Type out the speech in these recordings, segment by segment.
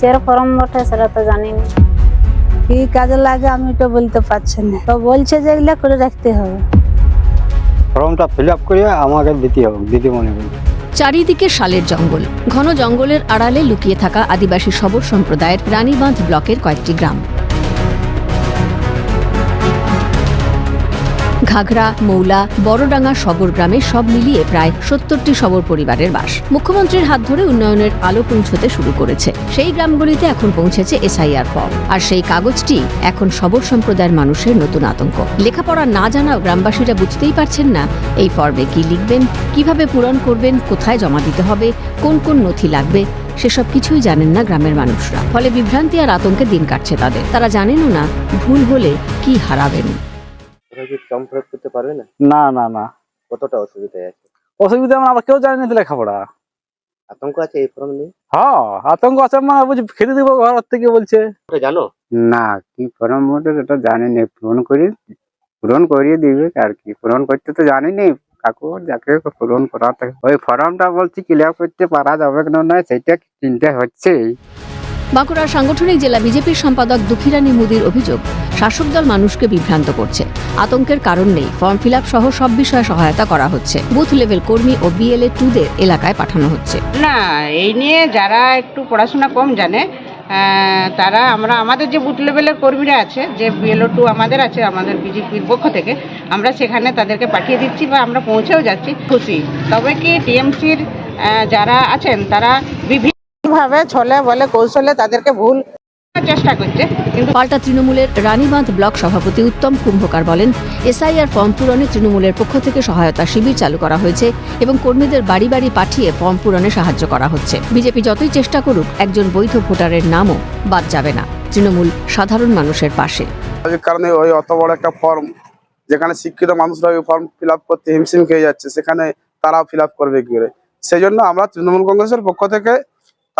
কিসের ফর্ম বটে সেটা তো জানি না কি কাজে লাগে আমি তো বলতে পারছি না। তো বলছে যে এগুলা করে রাখতে হবে। ফর্মটা ফিল আপ করে আমাকে দিতে হবে দিদিমণি বলছে চারিদিকে শালের জঙ্গল ঘন জঙ্গলের আড়ালে লুকিয়ে থাকা আদিবাসী সবর সম্প্রদায়ের রানীবাঁধ ব্লকের কয়েকটি গ্রাম। ঘাগড়া মৌলা, বড়ডাঙ্গা সবর গ্রামে সব মিলিয়ে প্রায় সত্তরটি সবর পরিবারের বাস। মুখ্যমন্ত্রীর হাত ধরে উন্নয়নের আলো পৌঁছতে শুরু করেছে। সেই গ্রামগুলিতে এখন পৌঁছেছে এসআইআর ফর্ম। আর সেই কাগজটি এখন সবর সম্প্রদায়ের মানুষের নতুন আতঙ্ক। লেখাপড়া না জানাও গ্রামবাসীরা বুঝতেই পারছেন না এই ফর্মে কি লিখবেন, কীভাবে পূরণ করবেন, কোথায় জমা দিতে হবে, কোন কোন নথি লাগবে, সেসব কিছুই জানেন না গ্রামের মানুষরা। ফলে বিভ্রান্তি আর আতঙ্কে দিন কাটছে তাদের। তারা জানেনও না ভুল হলে কি হারাবেন। কি ফর্ম ফিল করতে পারবে না? না না না। কতটা অসুবিধায় আছে? অসুবিধা মানে আবার কেউ জানে না লেখাপড়া আতঙ্ক আছে এই ফর্ম নিয়ে? হ্যাঁ আতঙ্ক আছে মানে বুঝি খেতে দিব ঘর থেকে বলছে। জানো? না কি ফর্ম মোটর এটা জানি না পূরণ করি পূরণ করিয়ে দিবে আর কি। পূরণ করতে তো জানি নি কাকু যাকে পূরণ করাতে ওই ফর্মটা বলছি ক্লিয়ার করতে পারা যাবে না নয় সেটা চিন্তা হচ্ছে বাঁকুড়ার সাংগঠনিক জেলা বিজেপির সম্পাদক দুঃখিরানী মুদির অভিযোগ, শাসক দল মানুষকে বিভ্রান্ত করছে। আতঙ্কের কারণ নেই, ফর্ম ফিল সহ সব বিষয়ে সহায়তা করা হচ্ছে। বুথ লেভেল কর্মী ও বিএলএ টু টুদের এলাকায় পাঠানো হচ্ছে। না, এই নিয়ে যারা একটু পড়াশোনা কম জানে তারা আমরা, আমাদের যে বুথ লেভেলের কর্মীরা আছে, যে বিএলও টু আমাদের আছে, আমাদের বিজেপির পক্ষ থেকে, আমরা সেখানে তাদেরকে পাঠিয়ে দিচ্ছি বা আমরা পৌঁছেও যাচ্ছি খুশি। তবে কি টিএমসির যারা আছেন, তারা বিভিন্নভাবে ছলে বলে কৌশলে তাদেরকে ভুল চেষ্টা করছে। কিন্তু পাল্টা তৃণমূলের রানীবাঁধ ব্লক সভাপতি উত্তম কুম্ভকার বলেন এসআইআর ফর্ম পূরণে তৃণমূলের পক্ষ থেকে সহায়তা শিবির চালু করা হয়েছে এবং কর্মীদের বাড়ি বাড়ি পাঠিয়ে ফর্ম পূরণে সাহায্য করা হচ্ছে। বিজেপি যতই চেষ্টা করুক একজন বৈধ ভোটারের নামও বাদ যাবে না তৃণমূল সাধারণ মানুষের পাশে। কারণে ওই অত বড় একটা ফর্ম যেখানে শিক্ষিত মানুষরা ওই ফর্ম ফিল আপ করতে হিমশিম খেয়ে যাচ্ছে সেখানে তারা ফিল আপ করবে কি করে? সেই জন্য আমরা তৃণমূল কংগ্রেসের পক্ষ থেকে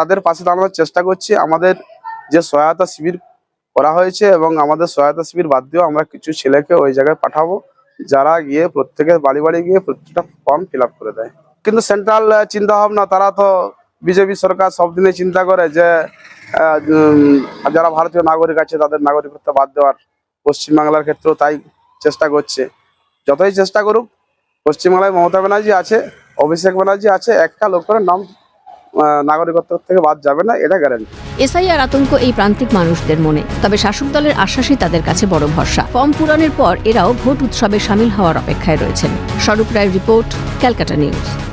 তাদের পাশে দাঁড়ানোর চেষ্টা করছি। আমাদের যে সহায়তা শিবির করা হয়েছে এবং আমাদের সহায়তা শিবির বাদ দিয়েও আমরা কিছু ছেলেকে ওই জায়গায় পাঠাবো, যারা গিয়ে প্রত্যেকের বাড়ি বাড়ি গিয়ে প্রত্যেকটা ফর্ম ফিল করে দেয়। কিন্তু সেন্ট্রাল চিন্তা ভাবনা তারা তো বিজেপি সরকার সবদিনে চিন্তা করে যে যারা ভারতীয় নাগরিক আছে, তাদের নাগরিকত্ব বাদ দেওয়ার পশ্চিমবাংলার ক্ষেত্রেও তাই চেষ্টা করছে। যতই চেষ্টা করুক, পশ্চিমবাংলায় মমতা ব্যানার্জি আছে, অভিষেক ব্যানার্জি আছে, একটা লোকের নাম নাগরিকত্ব থেকে বাদ যাবে না, এটা গ্যারান্টি এসআইআর আতঙ্ক এই প্রান্তিক মানুষদের মনে, তবে শাসক দলের আশ্বাসই তাদের কাছে বড় ভরসা। ফর্ম পূরণের পর এরাও ভোট উৎসবে সামিল হওয়ার অপেক্ষায় রয়েছেন। স্বরূপ রায়ের রিপোর্ট, ক্যালকাটা নিউজ।